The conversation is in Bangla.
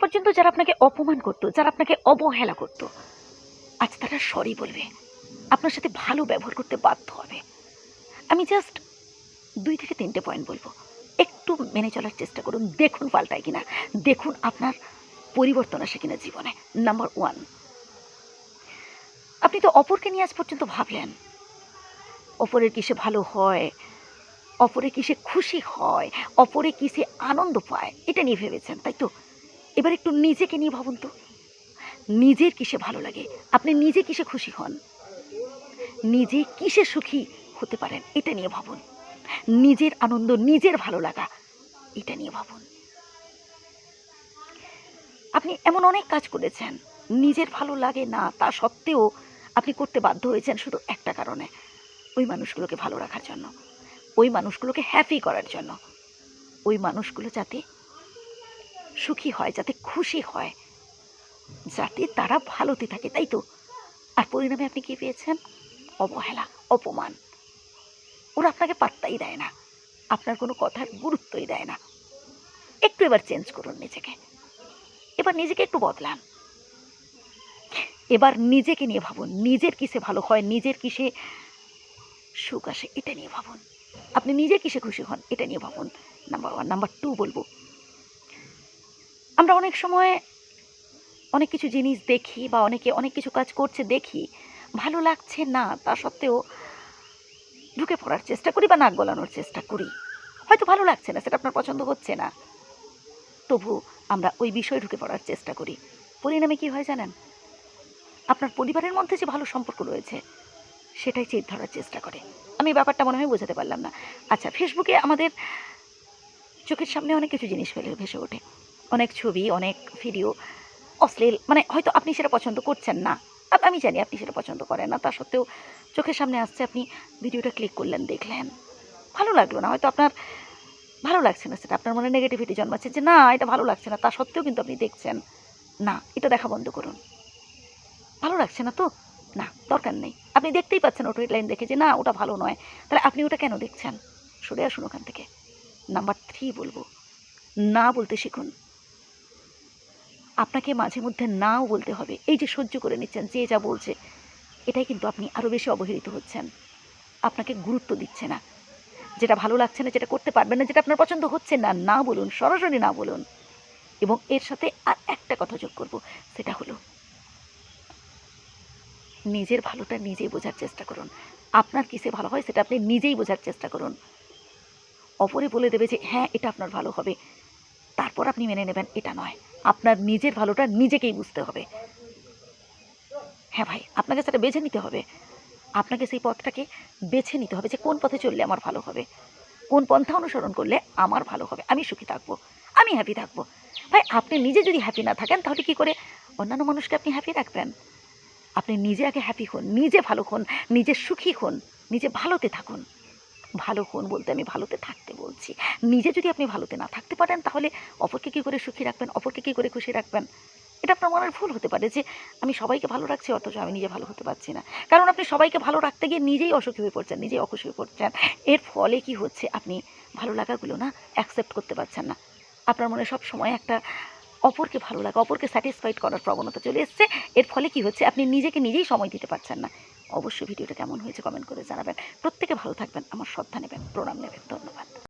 পর্যন্ত যারা আপনাকে অপমান করতো, যারা আপনাকে অবহেলা করতো, আজ তারা সরি বলবে। আপনার সাথে ভালো ব্যবহার করতে বাধ্য হবে। আমি জাস্ট দুই থেকে তিনটে পয়েন্ট বলব। একটু মেনে চলার চেষ্টা করুন, দেখুন পাল্টায় কিনা। দেখুন আপনার পরিবর্তন আসে কিনা জীবনে। নাম্বার ওয়ান আপনি তো অপরকে নিয়ে আজ পর্যন্ত ভাবলেন। অপরের কিসে ভালো হয়? অপরে কিসে খুশি হয়? অপরে কিসে আনন্দ পায়? এটা নিয়ে ভেবেছেন, তাই তো? এবার একটু নিজেকে নিয়ে ভাবুন তো। নিজের কিসে ভালো লাগে? আপনি নিজে কিসে খুশি হন? নিজে কিসে সুখী হতে পারেন? এটা নিয়ে ভাবুন। নিজের আনন্দ, নিজের ভালো লাগা, এটা নিয়ে ভাবুন। আপনি এমন অনেক কাজ করেছেন। নিজের ভালো লাগে না, তা সত্ত্বেও আপনি করতে বাধ্য হয়েছেন শুধু একটা কারণে। ওই মানুষগুলোকে ভালো রাখার জন্য। ওই মানুষগুলোকে হ্যাপি করার জন্য। ওই মানুষগুলো যাতে সুখী হয়, যাতে খুশি হয়। যাতে তারা ভালোতে থাকে, তাই তো? আর পরিণামে আপনি কি পেয়েছেন? অবহেলা, অপমান। ওরা আপনাকে পাত্তাই দেয় না। আপনার কোনো কথার গুরুত্বই দেয় না। একটু এবার চেঞ্জ করুন নিজেকে। এবার নিজেকে একটু বদলান। এবার নিজেকে নিয়ে ভাবুন। নিজের কিসে ভালো হয়, নিজের কিসে সুখ আসে, এটা নিয়ে ভাবুন। আপনি নিজে কিসে খুশি হন, এটা নিয়ে ভাবুন। Number one. নাম্বার টু বলব আমরা অনেক সময় অনেক কিছু জিনিস দেখি বা অনেকে অনেক কিছু কাজ করছে দেখি, ভালো লাগছে না, তা সত্ত্বেও ঢুকে পড়ার চেষ্টা করি বা নাক গলানোর চেষ্টা করি। হয়তো ভালো লাগছে না, সেটা আপনার পছন্দ হচ্ছে না। তবু আমরা ওই বিষয়ে ঢুকে পড়ার চেষ্টা করি। পরিণামে কি হয় জানেন? আপনার পরিবারের মধ্যে যে ভালো সম্পর্ক রয়েছে, সেটাই চেত ধরার চেষ্টা করে। আমি ব্যাপারটা মনে হয় বোঝাতে পারলাম না। আচ্ছা ফেসবুকে আমাদের চোখের সামনে অনেক কিছু জিনিস ফেলে, ভেসে ওঠে। অনেক ছবি, অনেক ভিডিও অশ্লীল মানে হয়তো আপনি সেটা পছন্দ করছেন না। আমি জানি আপনি সেটা পছন্দ করেন না। তা সত্ত্বেও চোখের সামনে আসছে আপনি ভিডিওটা ক্লিক করলেন, দেখলেন। ভালো লাগল না। হয়তো আপনার ভালো লাগছে না সেটা। আপনার মনে নেগেটিভিটি জন্মাচ্ছে যে, না, এটা ভালো লাগছে না। তা সত্ত্বেও কিন্তু আপনি দেখছেন, না, এটা দেখা বন্ধ করুন। ভালো লাগছে না তো? না, দরকার নেই। আপনি দেখতেই পাচ্ছেন ওটা লাইন দেখে যে, না, ওটা ভালো নয়। তাহলে আপনি ওটা কেন দেখছেন? সরে আসুন ওখান থেকে। নাম্বার থ্রি বলব। না বলতে শিখুন। আপনাকে মাঝে মধ্যে নাও বলতে হবে। এই যে সহ্য করে নিচ্ছেন, যে যা বলছে, এটাই কিন্তু আপনি আরও বেশি অবহেলিত হচ্ছেন। আপনাকে গুরুত্ব দিচ্ছে না। যেটা ভালো লাগছে না, যেটা করতে পারবেন না, যেটা আপনার পছন্দ হচ্ছে না না বলুন, সরাসরি না বলুন। এবং এর সাথে আর একটা কথা যোগ করব, সেটা হলো, নিজের ভালোটা নিজেই বোঝার চেষ্টা করুন। আপনার কিসে ভালো হয় সেটা আপনি নিজেই বোঝার চেষ্টা করুন। অপরে বলে দেবে যে হ্যাঁ এটা আপনার ভালো হবে। তারপর আপনি মেনে নেবেন, এটা নয়। আপনার নিজের ভালোটা নিজেকেই বুঝতে হবে। হ্যাঁ ভাই, আপনাকে সেটা বেছে নিতে হবে। আপনাকে সেই পথটাকে বেছে নিতে হবে যে কোন পথে চললে আমার ভালো হবে। কোন পন্থা অনুসরণ করলে আমার ভালো হবে। আমি সুখী থাকব। আমি হ্যাপি থাকব। ভাই, আপনি নিজে যদি হ্যাপি না থাকেন, তাহলে কি করে অন্যান্য মানুষকে আপনি হ্যাপি রাখবেন? আপনি নিজে আগে হ্যাপি হন, নিজে ভালো হন, নিজে সুখী হন, নিজে ভালোতে থাকুন। ভালো হন বলতে আমি ভালোতে থাকতে বলছি। নিজে যদি আপনি ভালোতে না থাকতে পারেন, তাহলে অপরকে কী করে সুখী রাখবেন? অপরকে কী করে খুশি রাখবেন? এটা আপনার মনের ভুল হতে পারে যে আমি সবাইকে ভালো রাখছি, অথচ আমি নিজে ভালো হতে পারছি না। কারণ আপনি সবাইকে ভালো রাখতে গিয়ে নিজেই অসুখী হয়ে পড়ছেন, নিজেই অখুশি হয়ে পড়ছেন। এর ফলে কি হচ্ছে? আপনি ভালো লাগাগুলো না অ্যাকসেপ্ট করতে পারছেন না। আপনার মনে সব সময় একটা অপরকে ভালো লাগা, অপরকে স্যাটিসফাইড করার প্রবণতা চলে এসছে। এর ফলে কি হচ্ছে? আপনি নিজেকে নিজেই সময় দিতে পারছেন না। অবশ্যই ভিডিওটা কেমন হয়েছে কমেন্ট করে জানাবেন। প্রত্যেকে ভালো থাকবেন, আমার শ্রদ্ধা নেবেন, প্রণাম নেবেন, ধন্যবাদ।